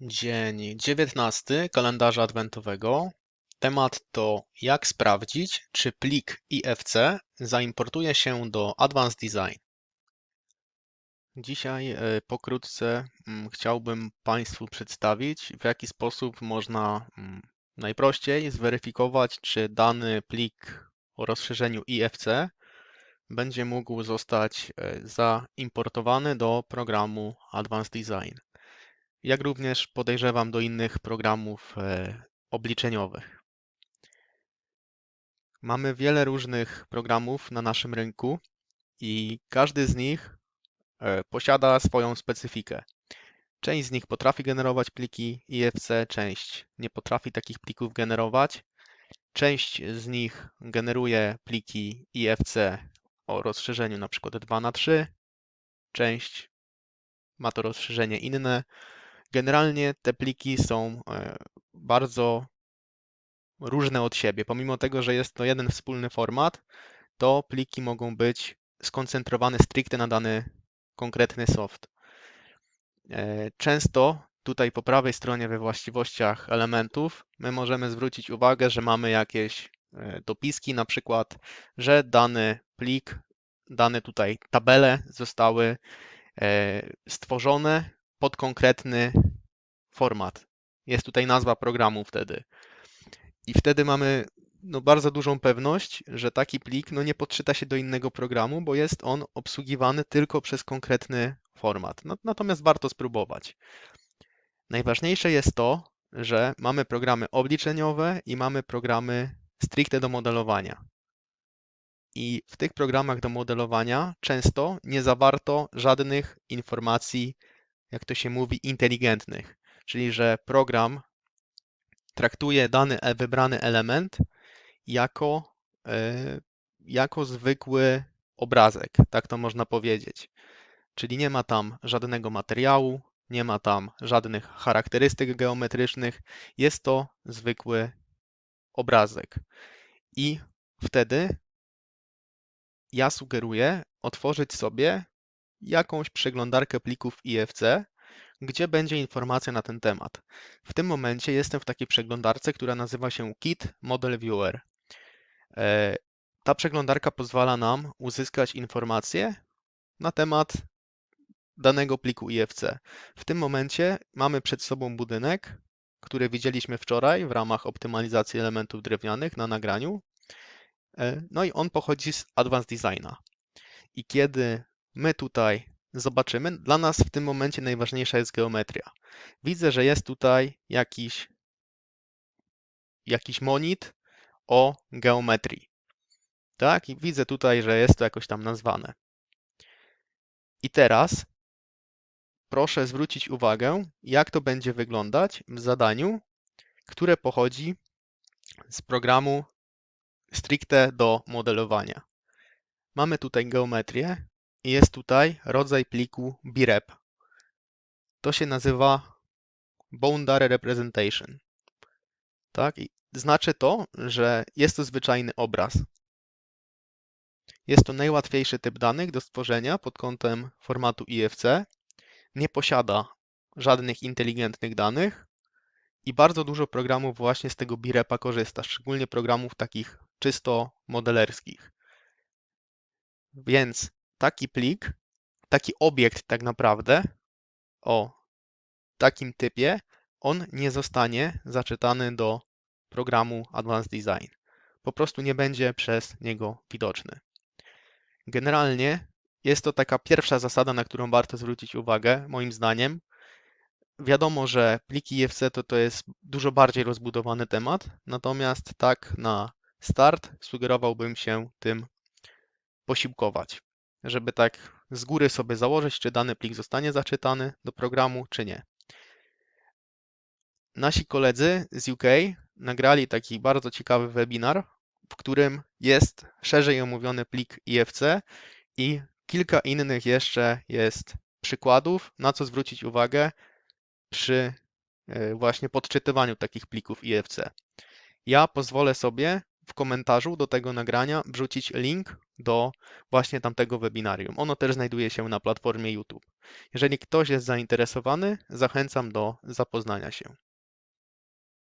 Dzień 19 kalendarza adwentowego. Temat to jak sprawdzić, czy plik IFC zaimportuje się do Advanced Design. Dzisiaj e, pokrótce mm, chciałbym Państwu przedstawić, w jaki sposób można mm, najprościej zweryfikować, czy dany plik o rozszerzeniu IFC będzie mógł zostać e, zaimportowany do programu Advanced Design jak również podejrzewam do innych programów e, obliczeniowych. Mamy wiele różnych programów na naszym rynku i każdy z nich e, posiada swoją specyfikę. Część z nich potrafi generować pliki IFC, część nie potrafi takich plików generować. Część z nich generuje pliki IFC o rozszerzeniu przykład 2 na 3 część ma to rozszerzenie inne, Generalnie te pliki są e, bardzo różne od siebie. Pomimo tego, że jest to jeden wspólny format, to pliki mogą być skoncentrowane stricte na dany konkretny soft. E, często tutaj po prawej stronie we właściwościach elementów my możemy zwrócić uwagę, że mamy jakieś e, dopiski, na przykład, że dany plik, dane tutaj tabele zostały stworzone pod konkretny format. Jest tutaj nazwa programu wtedy. I wtedy mamy no, bardzo dużą pewność, że taki plik no, nie podczyta się do innego programu, bo jest on obsługiwany tylko przez konkretny format. No, natomiast warto spróbować. Najważniejsze jest to, że mamy programy obliczeniowe i mamy programy stricte do modelowania. I w tych programach do modelowania często nie zawarto żadnych informacji jak to się mówi, inteligentnych, czyli że program traktuje dany e, wybrany element jako, e, jako zwykły obrazek, tak to można powiedzieć. Czyli nie ma tam żadnego materiału, nie ma tam żadnych charakterystyk geometrycznych, jest to zwykły obrazek. I wtedy ja sugeruję otworzyć sobie jakąś przeglądarkę plików IFC, gdzie będzie informacja na ten temat. W tym momencie jestem w takiej przeglądarce, która nazywa się Kit Model Viewer. E, ta przeglądarka pozwala nam uzyskać informacje na temat danego pliku IFC. W tym momencie mamy przed sobą budynek, który widzieliśmy wczoraj w ramach optymalizacji elementów drewnianych na nagraniu. E, no i on pochodzi z Advanced Designa. I kiedy my tutaj zobaczymy, dla nas w tym momencie najważniejsza jest geometria. Widzę, że jest tutaj jakiś, jakiś monit o geometrii. Tak, i widzę tutaj, że jest to jakoś tam nazwane. I teraz proszę zwrócić uwagę, jak to będzie wyglądać w zadaniu, które pochodzi z programu stricte do modelowania. Mamy tutaj geometrię, jest tutaj rodzaj pliku BREP. To się nazywa Boundary Representation. Tak? I znaczy to, że jest to zwyczajny obraz. Jest to najłatwiejszy typ danych do stworzenia pod kątem formatu IFC. Nie posiada żadnych inteligentnych danych i bardzo dużo programów właśnie z tego BREPa korzysta, szczególnie programów takich czysto modelerskich. Więc taki plik, taki obiekt tak naprawdę o takim typie, on nie zostanie zaczytany do programu Advanced Design. Po prostu nie będzie przez niego widoczny. Generalnie jest to taka pierwsza zasada, na którą warto zwrócić uwagę, moim zdaniem. Wiadomo, że pliki IFC to, to jest dużo bardziej rozbudowany temat, natomiast tak na start sugerowałbym się tym posiłkować żeby tak z góry sobie założyć, czy dany plik zostanie zaczytany do programu, czy nie. Nasi koledzy z UK nagrali taki bardzo ciekawy webinar, w którym jest szerzej omówiony plik IFC i kilka innych jeszcze jest przykładów, na co zwrócić uwagę przy e, właśnie podczytywaniu takich plików IFC. Ja pozwolę sobie w komentarzu do tego nagrania wrzucić link do właśnie tamtego webinarium. Ono też znajduje się na platformie YouTube. Jeżeli ktoś jest zainteresowany, zachęcam do zapoznania się.